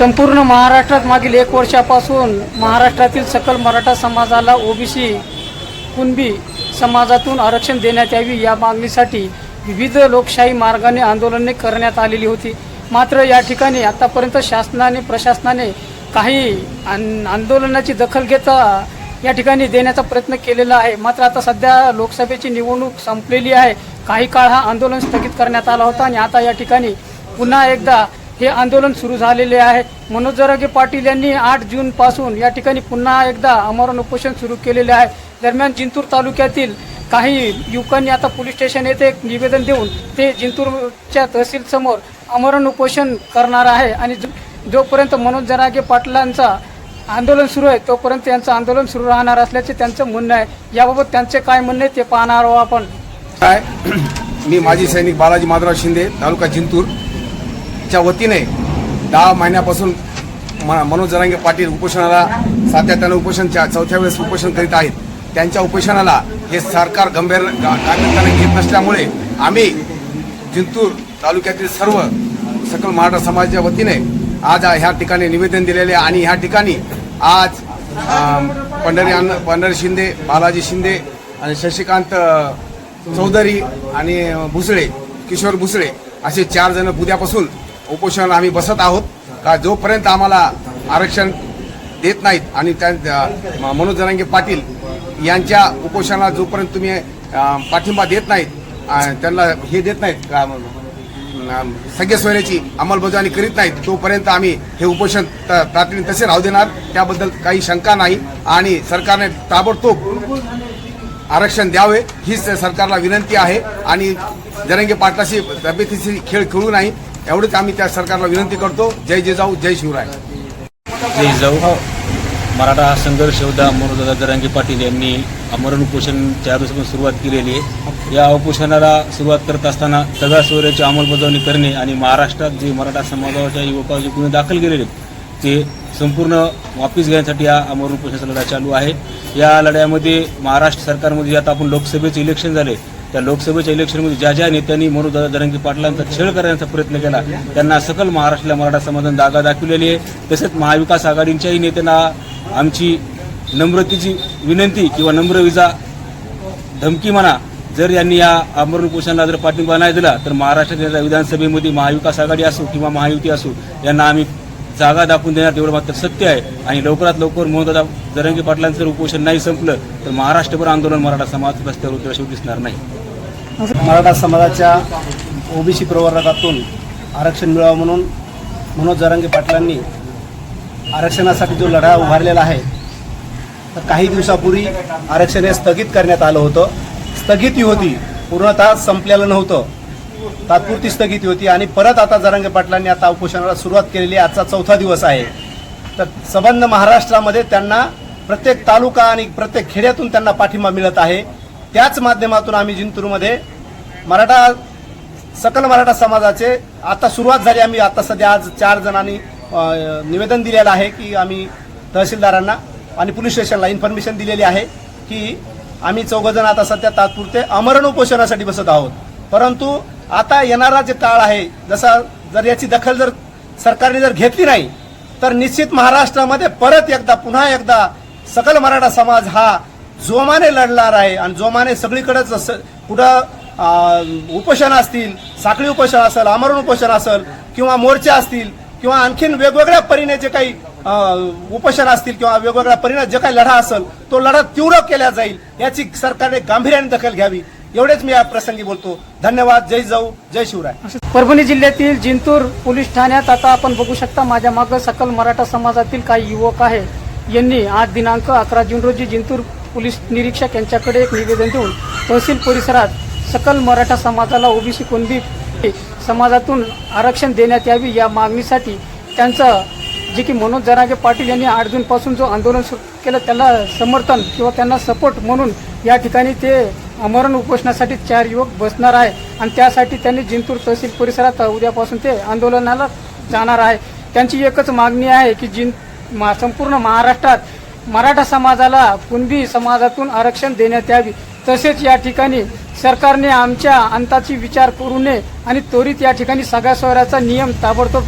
संपूर्ण महाराष्ट्रात मागील एक वर्षापासून महाराष्ट्रातील सकल मराठा समाजाला ओबीसी कुणबी समाजातून आरक्षण देण्यात यावी या मागणीसाठी विविध लोकशाही मार्गाने आंदोलने करण्यात आलेली होती. मात्र या ठिकाणी आतापर्यंत शासनाने प्रशासनाने काही आन आंदोलनाची दखल घेता या ठिकाणी देण्याचा प्रयत्न केलेला आहे. मात्र आता सध्या लोकसभेची निवडणूक संपलेली आहे. काही काळ हा आंदोलन स्थगित करण्यात आला होता आणि आता या ठिकाणी पुन्हा एकदा हे आंदोलन सुरू झालेले आहे. मनोज जरागे पाटील यांनी आठ जून पासून या ठिकाणी पुन्हा एकदा आमरण उपोषण सुरू केलेले आहे. दरम्यान जिंतूर तालुक्यातील काही युवकांनी आता पोलीस स्टेशन येथे एक निवेदन देऊन ते जिंतूरच्या तहसील समोर आमरण उपोषण करणार आहे आणि जोपर्यंत मनोज जरागे पाटलांचा आंदोलन सुरू आहे तोपर्यंत यांचं आंदोलन सुरू राहणार असल्याचे त्यांचं म्हणणं आहे. याबाबत त्यांचे काय म्हणणे आहे ते पाहणार आहोत आपण. काय? मी माजी सैनिक बालाजी माधवराव शिंदे तालुका जिंतूर. च्या वतीने दहा महिन्यापासून म मनोज जरांगे पाटील उपोषणाला सातत्यानं उपोषणच्या चौथ्या वेळेस उपोषण करीत आहेत. त्यांच्या उपोषणाला हे सरकार गंभीर गा- गांभीर्याने घेत नसल्यामुळे आम्ही जिंतूर तालुक्यातील सर्व सकल मराठा समाजाच्या वतीने आज ह्या ठिकाणी निवेदन दिलेले आणि ह्या ठिकाणी आज पंढरी अन्न पंढरी शिंदे बालाजी शिंदे आणि शशिकांत चौधरी आणि भुसळे किशोर भुसळे असे चार जण उद्यापासून उपोषणाला आम्ही बसत आहोत. का जोपर्यंत आम्हाला आरक्षण देत नाहीत आणि त्या मनोज जरांगे पाटील यांच्या उपोषणाला जोपर्यंत तुम्ही पाठिंबा देत नाहीत त्यांना हे देत नाहीत का सगळ्या सोयऱ्याची अंमलबजावणी करीत नाहीत तोपर्यंत आम्ही हे उपोषण त- तातडीने तसे राहू देणार. त्याबद्दल काही शंका नाही. आणि सरकारने ताबडतोब आरक्षण द्यावे हीच सरकारला विनंती आहे. आणि जरंगे पाटलाशी तब्येतीशी खेळ खेळू नाही. एवढंच आम्ही त्या सरकारला विनंती करतो. जय जिजाऊ जय शिवराय. जय जाऊ हो. मराठा संघर्ष योद्धा मनोजदादा जरांगे पाटील यांनी अमरण उपोषण चार दिवसापासून सुरुवात केलेली आहे. या उपोषणाला सुरुवात करत असताना सगळ्या सोयऱ्याची अंमलबजावणी करणे आणि महाराष्ट्रात जे मराठा समाजाच्या युवकांचे गुन्हे दाखल केलेले आहेत ते संपूर्ण वापिस घेण्यासाठी हा अमरण उपोषणाचा लढा चालू आहे. या लढ्यामध्ये महाराष्ट्र सरकारमध्ये आता आपण लोकसभेचे इलेक्शन झाले त्या लोकसभेच्या इलेक्शनमध्ये ज्या ज्या नेत्यांनी मनोज जरंगी पाटलांचा छेड करण्याचा प्रयत्न केला त्यांना सकल महाराष्ट्राला मराठा समाजाने जागा दाखवलेली आहे. तसेच महाविकास आघाडीच्याही नेत्यांना आमची नम्रतेची विनंती किंवा नम्र विजा धमकी म्हणा जर यांनी या आमरण उपोषणाला जर पाठिंबा नाही दिला तर महाराष्ट्राच्या विधानसभेमध्ये महाविकास आघाडी असो किंवा महायुती असो यांना आम्ही जागा दाखवून देणार तेवढं मात्र सत्य आहे. आणि लवकरात लवकर मोहनदादा जरंगी पाटलांचं उपोषण नाही संपलं तर महाराष्ट्रभर आंदोलन मराठा समाज रस्त्यावर उतरल्याशिवाय दिसणार नाही. मराठा समाजाच्या ओबीसी प्रवर्गातून आरक्षण मिळावं म्हणून मनोज जरांगे पाटलांनी आरक्षणासाठी जो लढा उभारलेला आहे तर काही दिवसापूर्वी आरक्षण हे स्थगित करण्यात आलं होतं. स्थगिती होती. पूर्णतः संपलेलं नव्हतं. तात्पुरती स्थगिती होती आणि परत आता जरांगे पाटलांनी आता उपोषणाला सुरुवात केलेली आजचा चौथा दिवस आहे. तर संबंध महाराष्ट्रामध्ये त्यांना प्रत्येक तालुका आणि प्रत्येक खेड्यातून त्यांना पाठिंबा मिळत आहे. त्याच माध्यमातून आम्ही जिंतूरमध्ये मराठा सकल मराठा समाजाचे आता सुरुवात झाली. आम्ही आता सध्या आज चार जणांनी निवेदन दिलेलं आहे की आम्ही तहसीलदारांना आणि पोलीस स्टेशनला इन्फॉर्मेशन दिलेली आहे की आम्ही चौघजण आता सध्या तात्पुरते अमरण उपोषणासाठी बसत आहोत. परंतु आता येणारा जे काळ आहे जसा जर याची दखल जर सरकारने जर घेतली नाही तर निश्चित महाराष्ट्रामध्ये परत एकदा पुन्हा एकदा सकल मराठा समाज हा जोमाने लढणार आहे आणि जोमाने सगळीकडेच असं कुठं उपोषण असतील साखळी उपोषण असेल आमरण उपोषण असेल किंवा मोर्चे असतील किंवा आणखीन वेगवेगळ्या परीने जे काही उपोषण असतील किंवा वेगवेगळ्या परीने जे काही लढा असेल तो लढा तीव्र केला जाईल याची सरकारने गांभीर्याने दखल घ्यावी. एवढेच मी या प्रसंगी बोलतो. धन्यवाद. जय जाऊ जय शिवराय. परभणी जिल्ह्यातील जिंतूर पोलीस ठाण्यात आता आपण बघू शकता माझ्या मागं सकल मराठा समाजातील काही युवक आहे यांनी आज दिनांक अकरा जून रोजी जिंतूर पोलीस निरीक्षक यांच्याकडे एक निवेदन देऊन तहसील परिसरात सकल मराठा समाजाला ओबीसी कुणबी समाजातून आरक्षण देण्यात यावी या मागणीसाठी त्यांचं जे की मनोज जरागे पाटील यांनी आठ जूनपासून जो आंदोलन केलं त्याला समर्थन किंवा त्यांना सपोर्ट म्हणून या ठिकाणी ते आमरण उपोषणासाठी चार युवक बसणार आहे आणि त्यासाठी त्यांनी जिंतूर तहसील परिसरात उद्यापासून ते आंदोलनाला जाणार आहे. त्यांची एकच मागणी आहे की जिं मा संपूर्ण महाराष्ट्रात मराठा समाजाला कुणबी समाजातून आरक्षण देण्यात यावी. तसेच या ठिकाणी सरकारने आमच्या अंताची विचार करू नये आणि त्वरित या ठिकाणी सगळ्या सोयऱ्याचा नियम ताबडतोब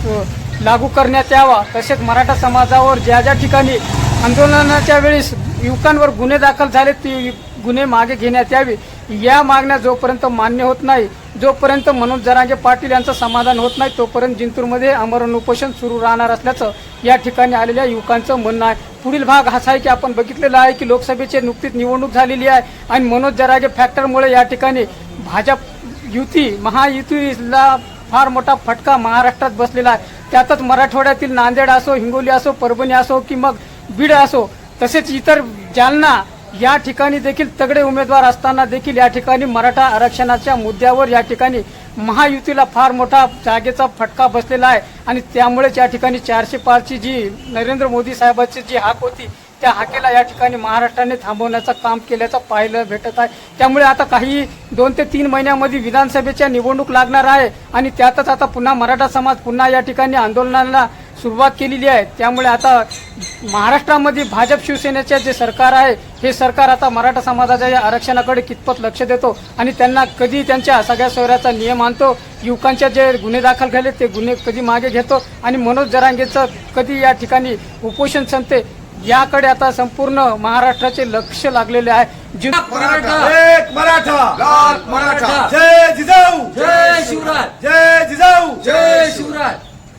लागू करण्यात यावा. तसेच मराठा समाजावर ज्या ज्या ठिकाणी आंदोलनाच्या वेळेस युवकांवर गुन्हे दाखल झाले ते गुन्हे मागे घेण्यात यावे. या मागण्या जोपर्यंत मान्य होत नाही जोपर्यंत मनोज जरांगे पाटील यांचं समाधान होत नाही तोपर्यंत जिंतूरमध्ये आमरण उपोषण सुरू राहणार असल्याचं या ठिकाणी आलेल्या युवकांचं म्हणणं आहे. पुढील भाग असा आहे की आपण बघितलेला आहे की लोकसभेची नुकतीच निवडणूक झालेली आहे आणि मनोज जराजे फॅक्टरमुळे या ठिकाणी भाजप युती महायुतीला फार मोठा फटका महाराष्ट्रात बसलेला आहे. त्यातच मराठवाड्यातील नांदेड असो हिंगोली असो परभणी असो की मग बीड असो तसेच इतर जालना या ठिकाणी देखील तगडे उमेदवार असताना देखील या ठिकाणी मराठा आरक्षणाच्या मुद्द्यावर या ठिकाणी महायुतीला फार मोठा जागेचा फटका बसलेला आहे. आणि त्यामुळेच या ठिकाणी चारशे पारची जी नरेंद्र मोदी साहेबांची जी हाक होती त्या हाकेला या ठिकाणी महाराष्ट्राने थांबवण्याचं काम केल्याचं पाहायला भेटत आहे. त्यामुळे आता काही दोन ते तीन महिन्यामध्ये विधानसभेच्या निवडणूक लागणार आहे आणि त्यातच आता पुन्हा मराठा समाज पुन्हा या ठिकाणी आंदोलनाला सुरुवात केलेली आहे. त्यामुळे आता महाराष्ट्रामध्ये भाजप शिवसेनेचे जे सरकार आहे हे सरकार आता मराठा समाजाच्या या आरक्षणाकडे कितपत लक्ष देतो आणि त्यांना कधी त्यांच्या सगळ्या शहराचा नियम आणतो? युवकांच्या जे गुन्हे दाखल झाले ते गुन्हे कधी मागे घेतो? आणि मनोज जरांगेचं कधी या ठिकाणी उपोषण संपते? याकडे आता संपूर्ण महाराष्ट्राचे लक्ष लागलेले आहे. जी एक मराठा. लाल मराठा. जय जिजाऊ. जय शिवराज. जय जिजाऊ. जय शिवराज.